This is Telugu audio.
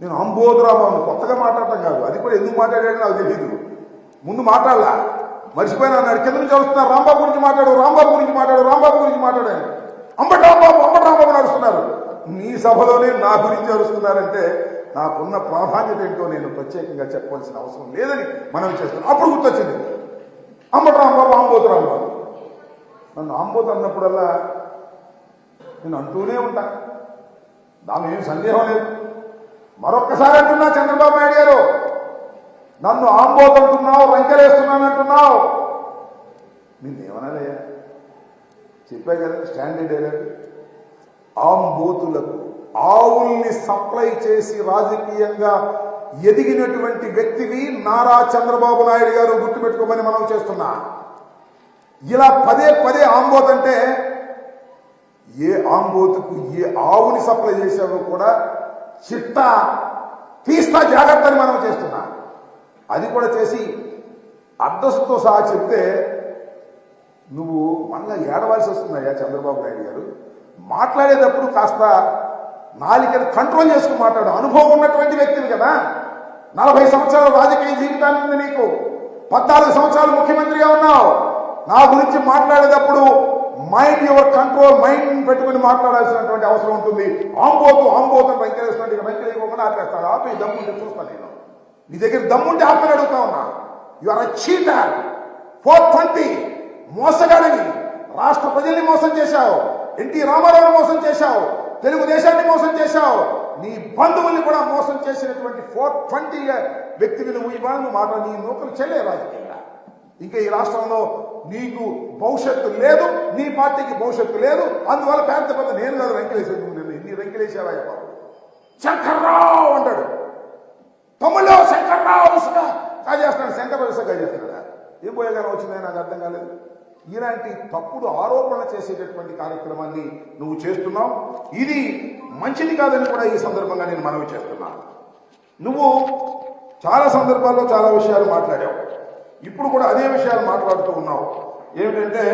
నేను అంబోధురాబాబు కొత్తగా మాట్లాడటం కాదు. అది కూడా ఎందుకు మాట్లాడాడో నాకు తెలియదు ముందు మాట్లాడలా. మర్చిపోయినా అన్నాడు కింద నుంచి వస్తున్నారు రాంబాబు గురించి మాట్లాడు రాంబాబు గురించి మాట్లాడు రాంబాబు గురించి మాట్లాడాను అంబటి రాంబాబు అంబటి రాంబాబు నడుస్తున్నారు నీ సభలోనే నా గురించి అరుస్తున్నారంటే నాకున్న ప్రాధాన్యత ఏంటో నేను ప్రత్యేకంగా చెప్పవలసిన అవసరం లేదని మనం చేస్తున్నాం. అప్పుడు గుర్తొచ్చింది. అంబటి రాంబాబు ఆంబోతు రాంబాబు. నన్ను ఆంబోతు అన్నప్పుడల్లా నేను అంటూనే ఉంటా. దాని ఏం సందేహం లేదు. మరొక్కసారి అంటున్నా చంద్రబాబు నాయుడు గారు. నన్ను ఆంబోతుంటున్నావు రంకెలేస్తున్నానంటున్నావు నిన్నేమనాలయ్యా చెప్పా కదా స్టాండర్డ్ డైలాగ్. ఆంబోతులకు ఆవుల్ని సప్లై చేసి రాజకీయంగా ఎదిగినటువంటి వ్యక్తివి నారా చంద్రబాబు నాయుడు గారు గుర్తుపెట్టుకోమని మనం చేస్తున్నా. ఇలా పదే పదే ఆంబోత్ అంటే ఏ ఆంబోతుకు ఏ ఆవుని సప్లై చేశావో కూడా చిత్త తీస్తా జాగ్రత్తని మనం చేస్తున్నా. అది కూడా చేసి అడ్రస్తో సహా చెప్తే నువ్వు మళ్ళా ఏడవలసి వస్తుందయ్యా చంద్రబాబు నాయుడు గారు. మాట్లాడేటప్పుడు కాస్త నాలికని కంట్రోల్ చేసుకుని మాట్లాడు. అనుభవం ఉన్నటువంటి వ్యక్తివి కదా. నలభై సంవత్సరాల రాజకీయ జీవితాన్ని ఉంది నీకు. పద్నాలుగు సంవత్సరాలు ముఖ్యమంత్రిగా ఉన్నావు. నా గురించి మాట్లాడేటప్పుడు మైండ్ యువర్ కంట్రోల్ మైండ్ పెట్టుకుని మాట్లాడాల్సినటువంటి అవసరం ఉంటుంది. ఆంబోతు ఆంబోతు అని వెంకటేశ్వర వెంకటేశ్వర ఆపేస్తాడు ఆపి దమ్ముంటే చూస్తాను నేను. నీ దగ్గర దమ్ముంటే ఆపని అడుగుతా ఉన్నా. You are cheater four twenty మోసగాడిని రాష్ట్ర ప్రజల్ని మోసం చేశావు. ఎన్టీ రామారావుని మోసం చేశావు. తెలుగుదేశాన్ని మోసం చేశావు. నీ బంధువుల్ని కూడా మోసం చేసినటువంటి ఫోర్ ట్వంటీ వ్యక్తిని నువ్వు ఇవాళ నువ్వు మాట నీ నూకలు చెల్లే రాజకీయ ఇంకా ఈ రాష్ట్రంలో నీకు భవిష్యత్తు లేదు నీ పార్టీకి భవిష్యత్తు లేదు అందువల్ల పెద్ద పెద్ద నేను కాదు వెంకటేశ్వర నువ్వు నిన్ను ఎన్ని వెంకటేశ్వర బాబు. శంకర్రావు అంటాడు. తమ్ముళ్ళు శంకర్రావు ఇసుక కాజేస్తున్నాడు శంకర్రావు ఇసుక కాజేస్తున్నాడా ఏం పోయేగానే వచ్చిందని నాకు అర్థం కాలేదు. ఇలాంటి తప్పుడు ఆరోపణ చేసేటటువంటి కార్యక్రమాన్ని నువ్వు చేస్తున్నావు. ఇది మంచిది కాదని కూడా ఈ సందర్భంగా నేను మనవి చేస్తున్నాను నువ్వు చాలా సందర్భాల్లో చాలా విషయాలు మాట్లాడావు. ఇప్పుడు కూడా అదే విషయాలు మాట్లాడుతూ ఉన్నావు. ఏమిటంటే